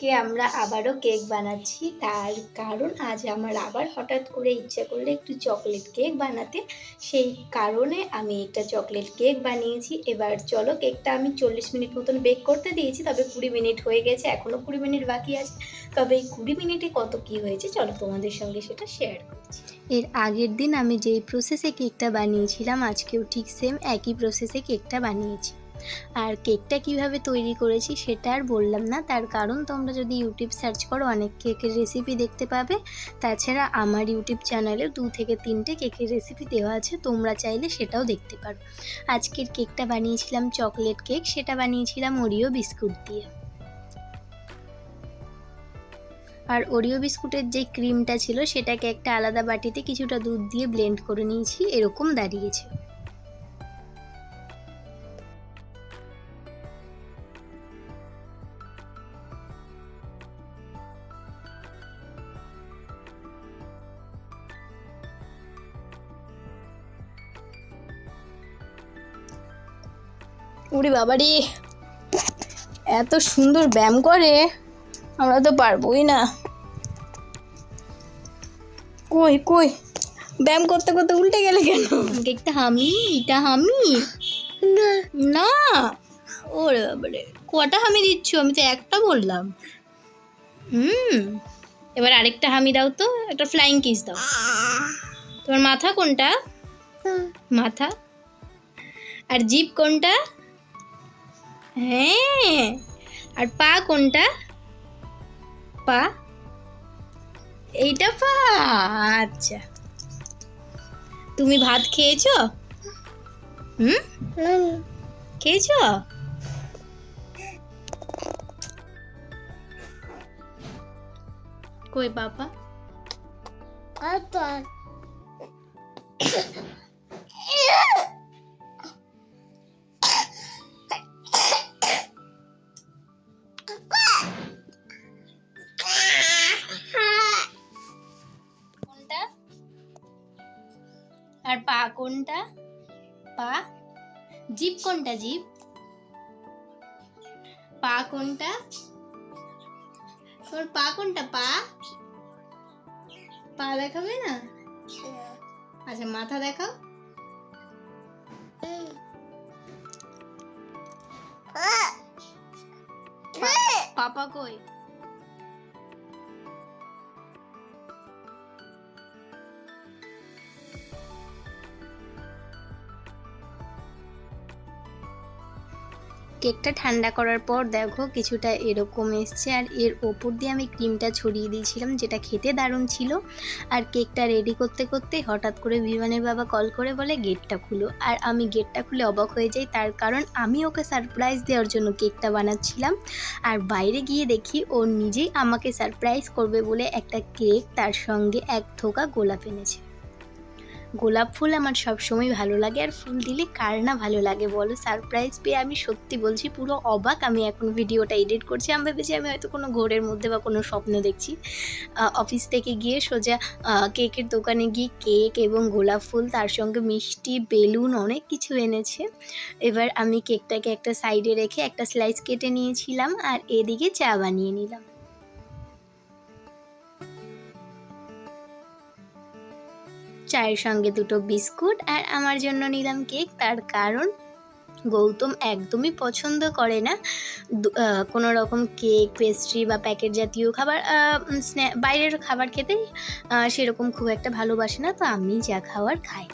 আজকে আমরা আবারও কেক বানাচ্ছি। তার কারণ আজ আমার আবার হঠাৎ করে ইচ্ছা করলে একটু চকলেট কেক বানাতে। সেই কারণে আমি একটা চকলেট কেক বানিয়েছি। এবার চলো কেকটা আমি চল্লিশ মিনিট মতন বেক করতে দিয়েছি, তবে কুড়ি মিনিট হয়ে গেছে এখনও কুড়ি মিনিট বাকি আছে। তবে এই কুড়ি মিনিটে কত কি হয়েছে চলো তোমাদের সঙ্গে সেটা শেয়ার করছি। এর আগের দিন আমি যেই প্রসেসে কেকটা বানিয়েছিলাম, আজকেও ঠিক সেম একই প্রসেসে কেকটা বানিয়েছি। আর কেকটা কীভাবে তৈরি করেছি সেটা আর বললাম না। তার কারণ তোমরা যদি ইউটিউব সার্চ করো, অনেক কেকের রেসিপি দেখতে পাবে। তাছাড়া আমার ইউটিউব চ্যানেলে দু থেকে তিনটে কেকের রেসিপি দেওয়া আছে, তোমরা চাইলে সেটাও দেখতে পারো। আজকের কেকটা বানিয়েছিলাম চকলেট কেক সেটা বানিয়েছিলাম ওরিও বিস্কুট দিয়ে। আর ওরিও বিস্কুটের যে ক্রিমটা ছিল, সেটাকে একটা আলাদা বাটিতে কিছুটা দুধ দিয়ে ব্লেন্ড করে নিয়েছি, এরকম দাঁড়িয়েছে। উড়ি বাবারি এত সুন্দর ব্যায়াম করে আমরা তো পারবোই না। কই কই ব্যায়াম করতে করতে উল্টে গেলে কেন? কেকটা হামি এটা হামি। না। ওরে বাবারে কটা হামি দিচ্ছ? আমি তো একটা বললাম। হুম এবার আরেকটা হামি দাও তো একটা ফ্লাইং কিস দাও। তোমার মাথা কোনটা? মাথা। আর জিপ কোনটা? হ্যাঁ। আর পা কোনটা? পা? এইটা পা? আচ্ছা। তুমি ভাত খেয়েছো? হুম? খেয়েছো? কই বাবা? আর পা কোনটা? পা? জিপ কোনটা জিপ পা কোনটা? তোর পা কোনটা পা? পা দেখাবে না? আচ্ছা মাথা দেখাও। পাপা কই? কেকটা ঠান্ডা করার পর দেখো কিছুটা এরকম এসছে আর এর ওপর দিয়ে আমি ক্রিমটা ছড়িয়ে দিয়েছিলাম, যেটা খেতে দারুণ ছিল। আর কেকটা রেডি করতে করতে হঠাৎ করে বিমানের বাবা কল করে বলে, গেটটা খুলো। আর আমি গেটটা খুলে অবাক হয়ে যাই, তার কারণ আমি ওকে সারপ্রাইজ দেওয়ার জন্য কেকটা বানাচ্ছিলাম। আর বাইরে গিয়ে দেখি ও নিজেই আমাকে সারপ্রাইজ করবে বলে একটা কেক তার সঙ্গে এক থোকা গোলাপ এনেছে। গোলাপ ফুল আমার সবসময় ভালো লাগে আর ফুল দিলে কার না ভালো লাগে বলো? সারপ্রাইজ পেয়ে আমি সত্যি বলছি পুরো অবাক আমি এখন ভিডিওটা এডিট করছি। আমি ভেবেছি আমি হয়তো কোনো ঘোরের মধ্যে বা কোনো স্বপ্ন দেখছি। অফিস থেকে গিয়ে সোজা কেকের দোকানে গিয়ে কেক এবং গোলাপ ফুল, তার সঙ্গে মিষ্টি, বেলুন অনেক কিছু এনেছে। এবার আমি কেকটাকে একটা সাইডে রেখে একটা স্লাইস কেটে নিয়েছিলাম আর এদিকে চা বানিয়ে নিলাম। চায়ের সঙ্গে দুটো বিস্কুট আর আমার জন্য নিলাম কেক। তার কারণ গৌতম একদমই পছন্দ করে না। কোনো রকম কেক পেস্ট্রি বা প্যাকেট জাতীয় খাবার বাইরের খাবার খেতে সেরকম খুব একটা ভালোবাসে না, তো আমি যা খাওয়ার খাই।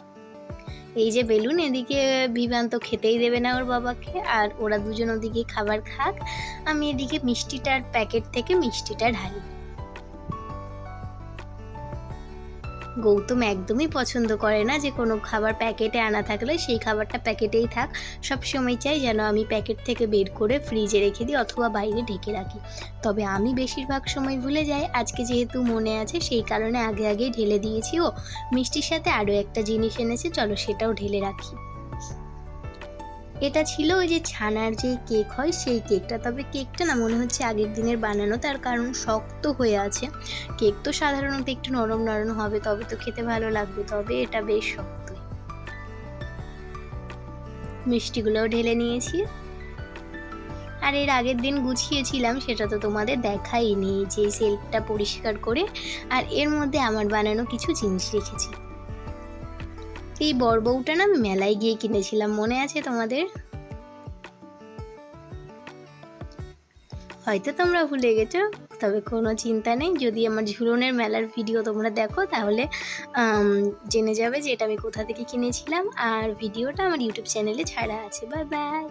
এই যে বেলুন, এদিকে বিভান তো খেতেই দেবে না ওর বাবাকে, আর ওরা দুজন ওদিকে খাবার খাক। আমি এদিকে মিষ্টিটার প্যাকেট থেকে মিষ্টিটা ঢালি। গৌতম একদমই পছন্দ করে না যে কোনো খাবার প্যাকেটে আনা থাকলে সেই খাবারটা প্যাকেটেই থাক। সব সময় চাই যেন আমি প্যাকেট থেকে বের করে ফ্রিজে রেখে দিই অথবা বাইরে ঢেকে রাখি। তবে আমি বেশিরভাগ সময় ভুলে যাই, আজকে যেহেতু মনে আছে সেই কারণে আগে আগেই ঢেলে দিয়েছি ও। মিষ্টির সাথে আরও একটা জিনিস এনেছে, চলো সেটাও ঢেলে রাখি। এটা ছিল ওই যে ছানার যে কেক হয়, সেই কেকটা তবে কেকটা না মনে হচ্ছে আগের দিনের বানানো, তার কারণ শক্ত হয়ে আছে। কেক তো সাধারণত একটু নরম নরম হবে, তবে তো খেতে ভালো লাগবে, তবে এটা বেশ শক্ত। মিষ্টিগুলোও ঢেলে নিয়েছি। আর এর আগের দিন গুছিয়েছিলাম, সেটা তো তোমাদের দেখাই দেখাইনি যে সেলফটা পরিষ্কার করে, আর এর মধ্যে আমার বানানো কিছু জিনিস রেখেছি। এই বরবউটা না মেলায় গিয়ে কিনেছিলাম, মনে আছে তোমাদের? হয়তো তোমরা ভুলে গেছো, তবে কোনো চিন্তা নেই, যদি আমার ঝুলনের মেলার ভিডিও তোমরা দেখো, তাহলে জেনে যাবে যে এটা আমি কোথা থেকে কিনেছিলাম, আর ভিডিওটা আমার ইউটিউব চ্যানেলে ছাড়া আছে। Bye bye